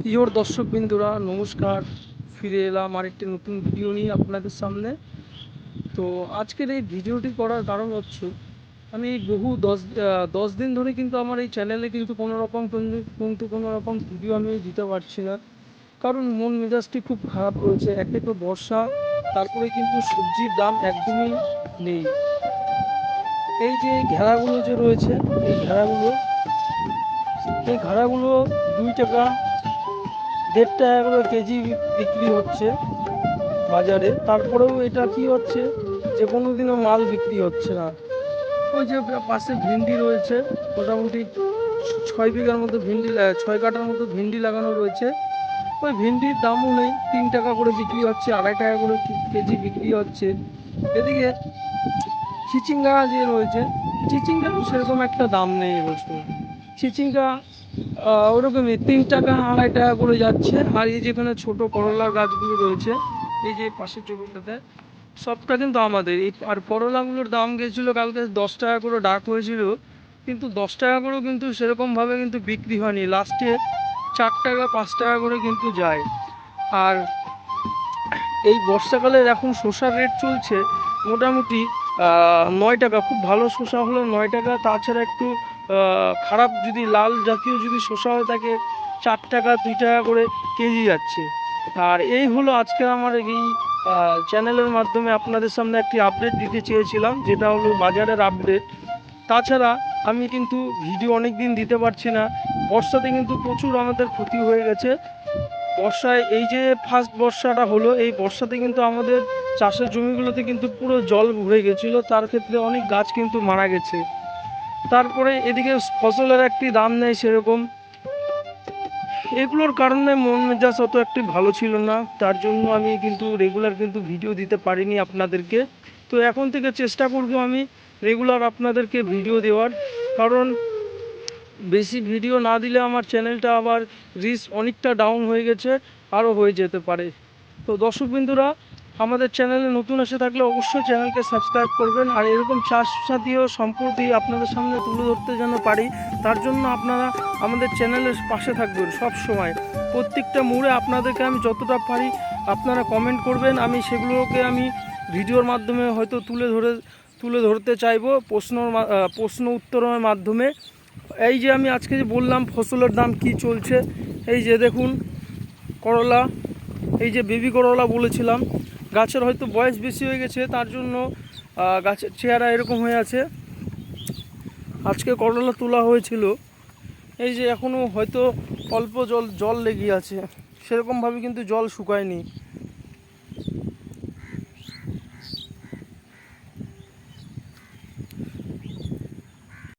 প্রিয় দর্শক বিন্দুরা নমস্কার। ফিরে এলাম আরেকটি নতুন ভিডিও নিয়ে আপনাদের সামনে। তো আজকের এই ভিডিওটি করার কারণ হচ্ছে, আমি বহু দশ দশ দিন ধরে কিন্তু আমার এই চ্যানেলে কিন্তু কোনো রকম কোনো- কিন্তু কোনো রকম ভিডিও আমি দিতে পারছি না। কারণ মন মেজাজটি খুব খারাপ রয়েছে, একে তো বর্ষা, তারপরে কিন্তু সবজির দাম একদমই নেই। এই যে ঘেরাগুলো যে রয়েছে, এই ঘেরাগুলো এই ঘেরাগুলো দুই টাকা দেড় টাকা করে কেজি বিক্রি হচ্ছে বাজারে। তারপরেও এটা কি হচ্ছে? যে কোনো দিনও মাল বিক্রি হচ্ছে না। ওই যে পাশে ভিন্ডি রয়েছে। মোটামুটি ছয় বিঘার মতো ভিন্ডি ছয় কাটার মতো ভিন্ডি লাগানো রয়েছে। ওই ভিন্ডির দামও নেই। তিন টাকা করে বিক্রি হচ্ছে, আড়াই টাকা করে কেজি বিক্রি হচ্ছে। এদিকে চিচিঙ্গা যে রয়েছে, চিচিঙ্গারও সেরকম একটা দাম নেই এবছর চিচিঙ্গা ওরকমই তিন টাকা আড়াই টাকা করে যাচ্ছে। আর এই যেখানে ছোট করলার গাছগুলো রয়েছে, এই যে পাশের জমিটাতে সবটা কিন্তু আমাদের। এই আর করলাগুলোর দাম গেছিল, কালকে দশ টাকা করে ডাক হয়েছিল, কিন্তু দশ টাকা করেও কিন্তু সেরকমভাবে কিন্তু বিক্রি হয়নি। লাস্টে চার টাকা, পাঁচ টাকা করে কিন্তু যায়। আর এই বর্ষাকালের এখন শসার রেট চলছে মোটামুটি নয় টাকা। খুব ভালো শসা হলো নয় টাকা, তাছাড়া একটু খারাপ যদি লাল জাতীয় যদি শসা হয়ে থাকে, চার টাকা, দুই টাকা করে কেজি যাচ্ছে। আর এই হলো আজকে আমার এই চ্যানেলের মাধ্যমে আপনাদের সামনে একটি আপডেট দিতে চেয়েছিলাম, যেটা হলো বাজারের আপডেট তাছাড়া আমি কিন্তু ভিডিও অনেক দিন দিতে পারছি না। বর্ষাতে কিন্তু প্রচুর আমাদের ক্ষতি হয়ে গেছে। বর্ষায় এই যে ফার্স্ট বর্ষাটা হলো, এই বর্ষাতে কিন্তু আমাদের চাষের জমিগুলোতে কিন্তু পুরো জল ভরে গেছিল। তার ক্ষেত্রে অনেক গাছ কিন্তু মারা গেছে। তারপরে এদিকে ফসলের একটি দাম নেই সেরকম। এগুলোর কারণে মন মেজাজ অত একটি ভালো ছিল না। তার জন্য আমি কিন্তু রেগুলার কিন্তু ভিডিও দিতে পারিনি আপনাদেরকে। তো এখন থেকে চেষ্টা করব আমি রেগুলার আপনাদেরকে ভিডিও দেওয়ার। কারণ বেশি ভিডিও না দিলে আমার চ্যানেলটা আবার রিচ অনেকটা ডাউন হয়ে গেছে আরও হয়ে যেতে পারে। তো দর্শক বিন্দুরা আমাদের চ্যানেলে নতুন এসে থাকলে অবশ্যই চ্যানেলকে সাবস্ক্রাইব করবেন। আর এরকম চাষ জাতীয় সম্পত্তি আপনাদের সামনে তুলে ধরতে যেন পারি, তার জন্য আপনারা আমাদের চ্যানেলের পাশে থাকবেন সব সময়। প্রত্যেকটা মোড়ে আপনাদেরকে আমি যতটা পারি আপনারা কমেন্ট করবেন। আমি সেগুলোকে আমি ভিডিওর মাধ্যমে হয়তো তুলে ধরে, তুলে ধরতে চাইব প্রশ্ন প্রশ্ন উত্তরের মাধ্যমে। এই যে আমি আজকে যে বললাম ফসলের দাম কি চলছে, এই যে দেখুন, করলা, এই যে বেবি করলা বলেছিলাম। গাছের হয়তো বয়স বেশি হয়ে গেছে, তার জন্য গাছের চেহারা এরকম হয়ে আছে। আজকে করলা তোলা হয়েছিল। এই যে এখনও হয়তো অল্প জল জল লেগে আছে। সেরকমভাবে কিন্তু জল শুকায়নি।